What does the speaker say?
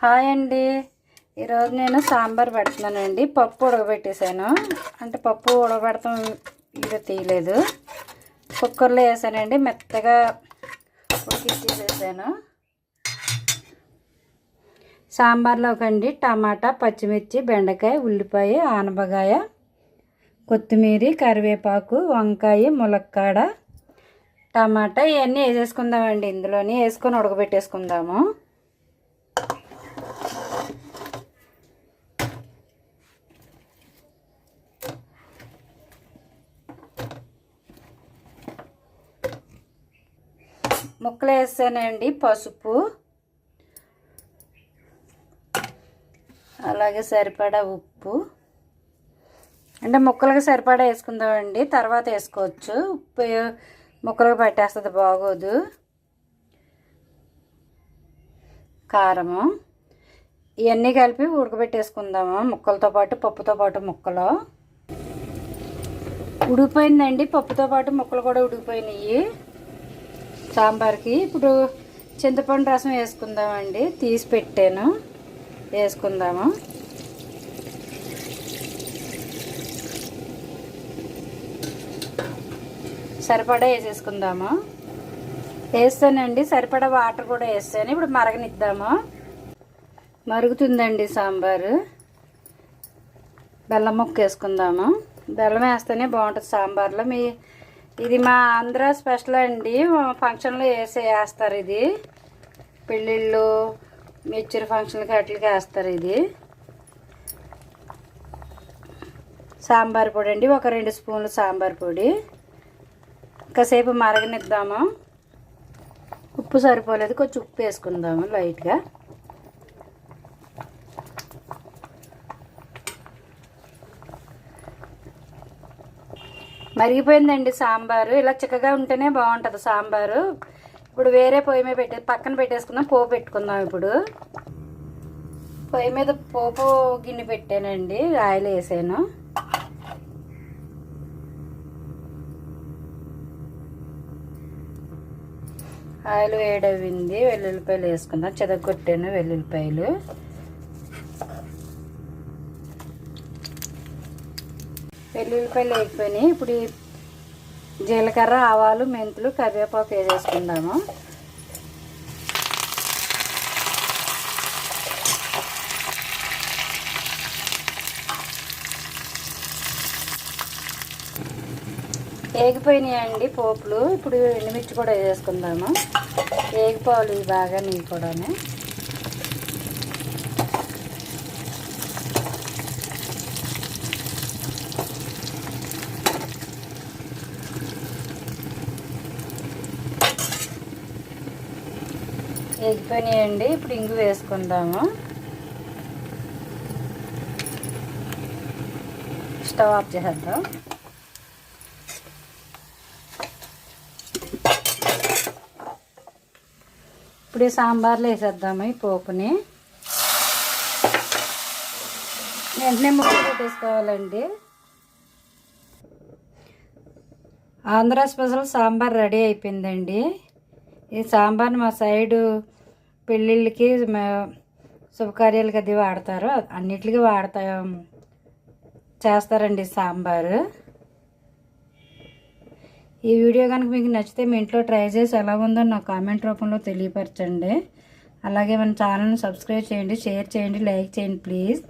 Hi అండి. ఈరోజు నేను సాంబార్ పెడుతున్నానండి. పప్పు ఉడకబెట్టేశాను. అంటే పప్పు ఉడకబెడతాం ఇది తీయలేదు. కుక్కర్లో వేసానండి. మెత్తగా ఉడికిచ్చేసేసాను సాంబార్లోకండి టమాటా పచ్చిమిర్చి బెండకాయ ఉల్లిపాయ ఆనపకాయ కొత్తిమీర కరివేపాకు వంకాయ ములక్కాడ టమాటా ఇవన్నీ వేసేసుకుందామండి. ఇందులోని వేసుకొని ఉడకబెట్టేసుకుందాము. ముక్కలు వేసానండి పసుపు. అలాగే సరిపడా ఉప్పు. అంటే ముక్కలకు సరిపడా వేసుకుందామండి తర్వాత వేసుకోవచ్చు. ఉప్పు ముక్కలకు పట్టేస్తుంది బాగోదు. కారము. ఇవన్నీ కలిపి ఉడకబెట్టేసుకుందాము ముక్కలతో పాటు పప్పుతో పాటు ముక్కలు. ఉడికిపోయిందండి పప్పుతో పాటు ముక్కలు కూడా ఉడికిపోయినాయి. సాంబార్కి ఇప్పుడు చింతపండు రసం వేసుకుందామండి. తీసి పెట్టాను. వేసుకుందాము. సరిపడా వేసేసుకుందాము. వేస్తానండి. సరిపడా వాటర్ కూడా వేస్తాను. ఇప్పుడు మరగనిద్దాము. మరుగుతుందండి సాంబారు. బెల్లం ముక్క వేసుకుందాము. బెల్లం వేస్తేనే బాగుంటుంది సాంబార్లో. మీ ఇది మా ఆంధ్ర స్పెషల్ అండి. ఫంక్షన్లో వేసే వేస్తారు ఇది. పెళ్ళిళ్ళు మెచ్యూర్ ఫంక్షన్లకి అట్లకి వేస్తారు ఇది. సాంబార్ పొడి అండి. ఒక రెండు స్పూన్లు సాంబార్ పొడి. కాసేపు మరగనిద్దాము. ఉప్పు సరిపోలేదు. కొంచెం ఉప్పు వేసుకుందాము లైట్గా. మరిగిపోయిందండి సాంబారు. ఇలా చిక్కగా ఉంటేనే బాగుంటుంది సాంబారు. ఇప్పుడు వేరే పొయ్యి మీద పెట్టే పక్కన పెట్టేసుకుందాం పోపు పెట్టుకుందాం ఇప్పుడు. పొయ్యి మీద పోపు గిన్నె పెట్టానండి ఆయిల్ వేసాను. ఆయిల్ వేడవింది వెల్లుల్లిపాయలు వేసుకుందాం చెదగొట్టాను వెల్లుల్లిపాయలు. వెల్లుల్లిపాయలు వేగిపోయినాయి ఇప్పుడు జీలకర్ర ఆవాలు మెంతులు కరివేపాకు వేసేసుకుందాము. వేగిపోయినాయండి పోపులు. ఇప్పుడు ఎండుమిర్చి కూడా వేసేసుకుందాము. వేగిపోవాలి బాగా నీ కూడా ఎగ్గిపోయినాయండి ఇప్పుడు ఇంగు వేసుకుందాము. స్టవ్ ఆఫ్ చేద్దాం ఇప్పుడు సాంబార్లో వేసేద్దాము ఈ పోపుని. వెంటనే ముక్క పెట్టేసుకోవాలండి. ఆంధ్ర స్పెషల్ సాంబార్ రెడీ అయిపోయిందండి. ఈ సాంబార్ని మా సైడు పెళ్ళిళ్ళకి శుభకార్యాలకి అది వాడతారు. అన్నిటికీ వాడతా చేస్తారండి సాంబారు. ఈ వీడియో కనుక మీకు నచ్చితే మీ ఇంట్లో ట్రై చేసి ఎలా ఉందో నాకు కామెంట్ రూపంలో తెలియపరచండి. అలాగే మన ఛానల్ని సబ్స్క్రైబ్ చేయండి షేర్ చేయండి లైక్ చేయండి ప్లీజ్.